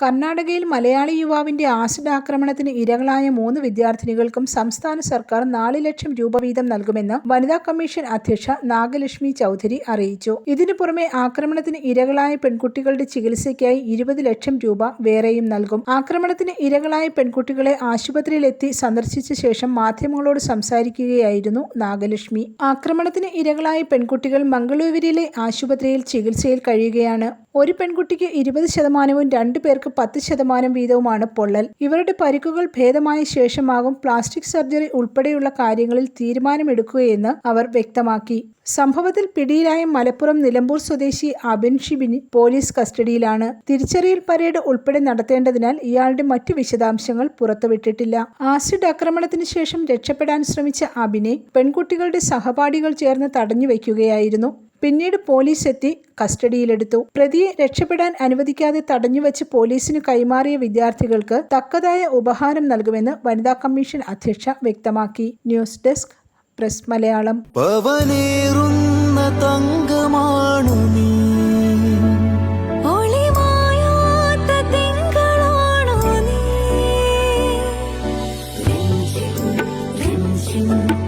കർണാടകയിൽ മലയാളി യുവാവിന്റെ ആസിഡ് ആക്രമണത്തിന് ഇരകളായ മൂന്ന് വിദ്യാർത്ഥിനികൾക്കും സംസ്ഥാന സർക്കാർ നാല് ലക്ഷം രൂപ വീതം നൽകുമെന്ന് വനിതാ കമ്മീഷൻ അധ്യക്ഷ നാഗലക്ഷ്മി ചൗധരി അറിയിച്ചു. ഇതിനു പുറമെ ആക്രമണത്തിന് ഇരകളായ പെൺകുട്ടികളുടെ ചികിത്സയ്ക്കായി ഇരുപത് ലക്ഷം രൂപ വേറെയും നൽകും. ആക്രമണത്തിന് ഇരകളായ പെൺകുട്ടികളെ ആശുപത്രിയിലെത്തി സന്ദർശിച്ച ശേഷം മാധ്യമങ്ങളോട് സംസാരിക്കുകയായിരുന്നു നാഗലക്ഷ്മി. ആക്രമണത്തിന് ഇരകളായ പെൺകുട്ടികൾ മംഗളൂരുവിലെ ആശുപത്രിയിൽ ചികിത്സയിൽ കഴിയുകയാണ്. ഒരു പെൺകുട്ടിക്ക് ഇരുപത് ശതമാനവും രണ്ടു പേർക്ക് പത്ത് ശതമാനം വീതവുമാണ് പൊള്ളൽ. ഇവരുടെ പരിക്കുകൾ ഭേദമായ ശേഷമാകും പ്ലാസ്റ്റിക് സർജറി ഉൾപ്പെടെയുള്ള കാര്യങ്ങളിൽ തീരുമാനമെടുക്കുകയെന്ന് അവർ വ്യക്തമാക്കി. സംഭവത്തിൽ പിടിയിലായ മലപ്പുറം നിലമ്പൂർ സ്വദേശി അബിൻ ഷിബിൻ പോലീസ് കസ്റ്റഡിയിലാണ്. തിരിച്ചറിയൽ പരേഡ് ഉൾപ്പെടെ നടത്തേണ്ടതിനാൽ ഇയാളുടെ മറ്റു വിശദാംശങ്ങൾ പുറത്തുവിട്ടിട്ടില്ല. ആസിഡ് ആക്രമണത്തിന് ശേഷം രക്ഷപ്പെടാൻ ശ്രമിച്ച അബിനെ പെൺകുട്ടികളുടെ സഹപാഠികൾ ചേർന്ന് തടഞ്ഞു വയ്ക്കുകയായിരുന്നു. പിന്നീട് പോലീസ് എത്തി കസ്റ്റഡിയിലെടുത്തു. പ്രതിയെ രക്ഷപ്പെടാൻ അനുവദിക്കാതെ തടഞ്ഞുവച്ച് പോലീസിന് കൈമാറിയ വിദ്യാർത്ഥികൾക്ക് തക്കതായ ഉപഹാരം നൽകുമെന്ന് വനിതാ കമ്മീഷൻ അധ്യക്ഷ വ്യക്തമാക്കി. News desk press Malayalam. thank തങ്കമാണു